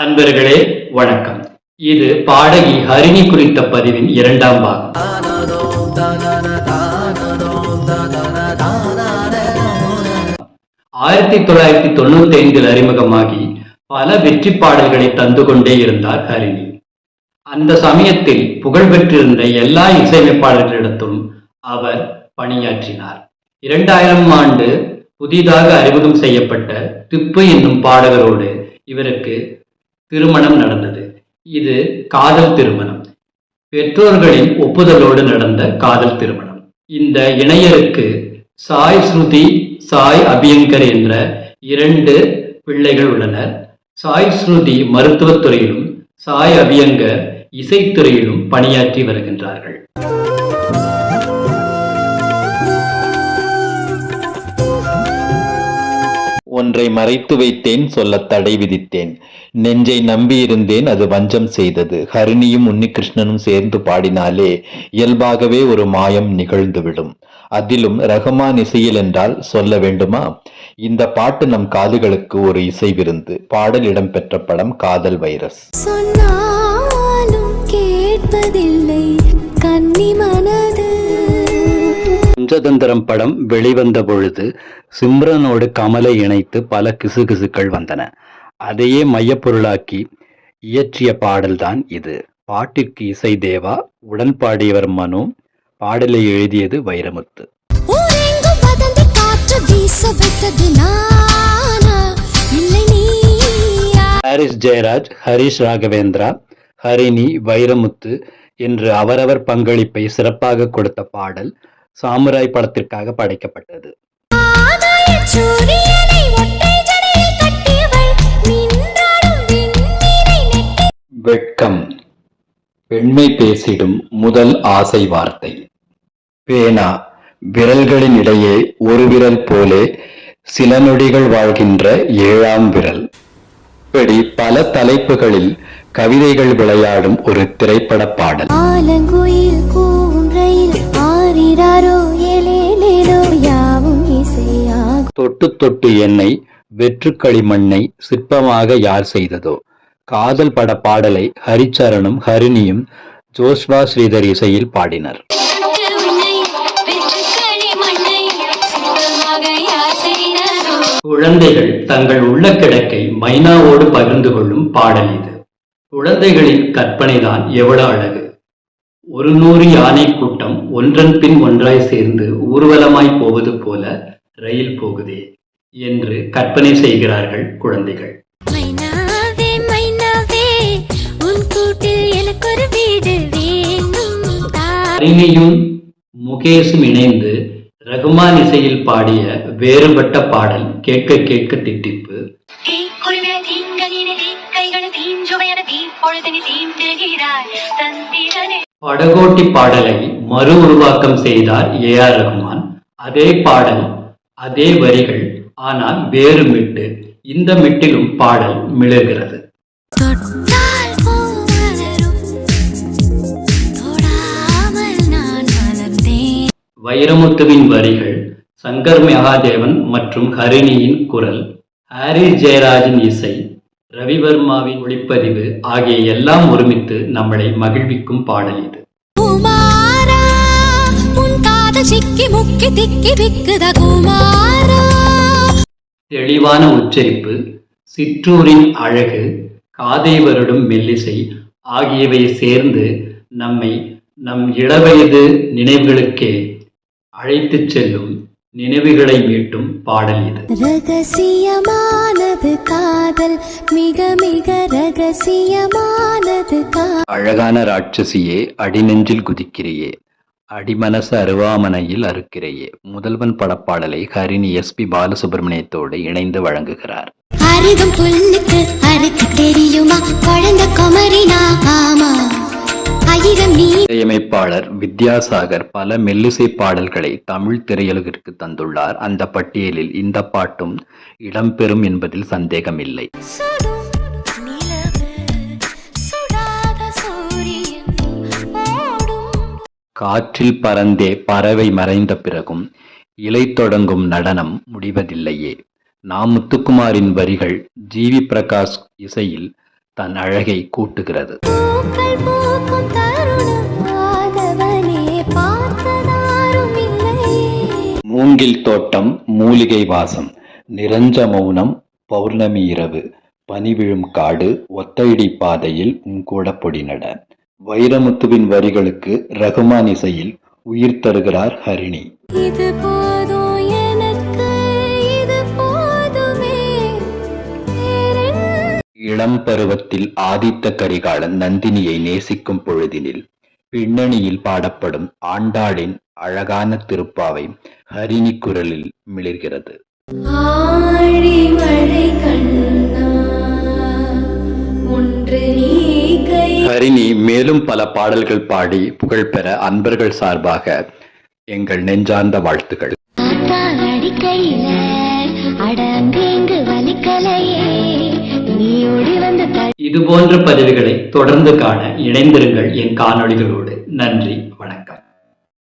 அன்பர்களே வணக்கம். இது பாடகி ஹரிணி குறித்த பதிவின் இரண்டாம் பாகம். ஆயிரத்தி தொள்ளாயிரத்தி தொண்ணூத்தி ஐந்தில் அறிமுகமாகி பல வெற்றி பாடல்களை தந்து கொண்டே இருந்தார் ஹரிணி. அந்த சமயத்தில் புகழ் பெற்றிருந்த எல்லா இசையமைப்பாளர்களிடத்தும் அவர் பணியாற்றினார். இரண்டாயிரம் ஆண்டு புதிதாக அறிமுகம் செய்யப்பட்ட திப்பு என்னும் பாடகரோடு இவருக்கு திருமணம் நடந்தது. இது காதல் திருமணம். பெற்றோர்களின் ஒப்புதலோடு நடந்த காதல் திருமணம். இந்த இணையருக்கு சாய் ஸ்ருதி சாய் அபியங்கர் என்ற இரண்டு பிள்ளைகள் உள்ளனர். சாய் ஸ்ருதி மருத்துவத் துறையிலும் சாய் அபியங்கர் இசைத்துறையிலும் பணியாற்றி வருகின்றார்கள். ஒன்றை மறைத்து வைத்தேன் சொல்லத் தடை விதித்தேன். நெஞ்சை நம்பியிருந்தேன் அது வஞ்சம் செய்தது. ஹரிணியும் உன்னிகிருஷ்ணனும் சேர்ந்து பாடினாலே இயல்பாகவே ஒரு மாயம் நிகழ்ந்துவிடும். அதிலும் ரஹ்மான் இசையில் என்றால் சொல்ல வேண்டுமா? இந்த பாட்டு நம் காதுகளுக்கு ஒரு இசை விருந்து. பாடல் இடம்பெற்ற படம் காதல் வைரஸ். சொன்னாலும் கேட்பதில்லை. கன்னி பஞ்சதந்திரம் படம் வெளிவந்த பொழுது சிம்ரனோடு கமலை இணைத்து பல கிசுகிசுக்கள் வந்தன. அதையே மையப்பொருளாக்கி இயற்றிய பாடல்தான் இது. பாட்டிற்கு இசை தேவா உடன் பாடியவர் மனு பாடலை எழுதியது வைரமுத்து. ஹாரிஸ் ஜெயராஜ் ஹரிஷ் ராகவேந்திரா ஹரிணி வைரமுத்து என்று அவரவர் பங்களிப்பை சிறப்பாக கொடுத்த பாடல் சாமுராய் படத்திற்காக படைக்கப்பட்டது. வெட்கம். பெண்மை பேசிடும் முதல் ஆசை வார்த்தை. பேனா விரல்களின் இடையே ஒரு விரல் போலே சில நொடிகள் வாழ்கின்ற ஏழாம் விரல். இப்படி பல தலைப்புகளில் கவிதைகள் விளையாடும் ஒரு திரைப்பட பாடல். யாவும் இசையாகும். தொட்டு தொட்டு என்னை வெற்றுக்களி மண்ணை சிற்பமாக யார் செய்ததோ? காதல் பட பாடலை ஹரிச்சரணும் ஹரிணியும் ஜோஸ்வா ஸ்ரீதர் இசையில் பாடினர். குழந்தைகள் தங்கள் உள்ள கிடக்கை மைனாவோடு பகிர்ந்து கொள்ளும் பாடல் இது. குழந்தைகளின் கற்பனைதான் எவ்வளவு அழகு. ஒரு நூறு யானை ஒன்றன் பின் ஒன்றாய் சேர்ந்து ஊர்வலமாய் போவது போல ரயில் போகுதே என்று கற்பனை செய்கிறார்கள் குழந்தைகள். ஹரிணியும் முகேஷும் இணைந்து ரகுமான் இசையில் பாடிய வேறுபட்ட பாடல் கேட்க கேட்க திட்டிப்பு. படகோட்டி பாடலை மறு உருவாக்கம் செய்தார் ஏ ஆர் ரகுமான். அதே பாடல் அதே வரிகள் ஆனால் வேறு மிட்டு. இந்த மிட்டிலும் பாடல் மிளர்கிறது வைரமுத்துவின் வரிகள் சங்கர் மகாதேவன் மற்றும் ஹரிணியின் குரல் ஹாரிஸ் ஜெயராஜின் இசை ரவிவர்மாவின் ஒளிப்பதிவு ஆகிய எல்லாம் ஒருமித்து நம்மளை மகிழ்விக்கும் பாடல் இது. உன் காதல் சிக்கி முக்கி திக்கி விக்குத குமாரா? தெளிவான உச்சரிப்பு சிற்றூரின் அழகு காதை வருடும் மெல்லிசை ஆகியவை சேர்ந்து நம்மை நம் இளவயது நினைவுகளுக்கே அழைத்துச் செல்லும் நினைவுகளை மீட்டும் பாடல் இது. ரகசியமானது காதல் மிக மிக ரகசியமானது அழகான ராட்சசியே அடிநெஞ்சில் குதிக்கிறையே. அடிமனசு அருவாமனையில் அறுக்கிறையே. முதல்வன் படப்பாடலை ஹரிணி எஸ்பி பாலசுப்ரமணியத்தோடு இணைந்து வழங்குகிறார். அருகும் புல்லுக்கு அறுக்க தெரியுமா? குழந்தை குமரினா? ஆமா. இசையமைப்பாளர் வித்யாசாகர் பல மெல்லிசை பாடல்களை தமிழ் திரையுலகிற்கு தந்துள்ளார். அந்த பட்டியலில் இந்த பாட்டும் இடம்பெறும் என்பதில் சந்தேகமில்லை. காற்றில் பறந்தே பறவை மறைந்த பிறகும் இலை தொடங்கும் நடனம் முடிவதில்லையே. நா முத்துக்குமாரின் வரிகள் ஜிவி பிரகாஷ் இசையில் தன் அழகை கூட்டுகிறது. மூங்கில் தோட்டம் மூலிகை வாசம் நிரஞ்ச மௌனம் பௌர்ணமி இரவு பனி விழும் காடு ஒத்தையடி பாதையில் உங்கூட பொடிநட வைரமுத்துவின் வரிகளுக்கு ரகுமான் இசையில் உயிர் தருகிறார் ஹரிணி. இது இளம் பருவத்தில் ஆதித்த கரிகாலன் நந்தினியை நேசிக்கும் பொழுதினில் பின்னணியில் பாடப்படும் ஆண்டாளின் அழகான திருப்பாவை ஹரிணி குரலில் மிளிர்கிறது. ஹரிணி மேலும் பல பாடல்கள் பாடி புகழ்பெற அன்பர்கள் சார்பாக எங்கள் நெஞ்சார்ந்த தடி இது போன்ற பதிவுகளை தொடர்ந்து காண இணைந்திருங்கள் என் காணொளிகளோடு. நன்றி.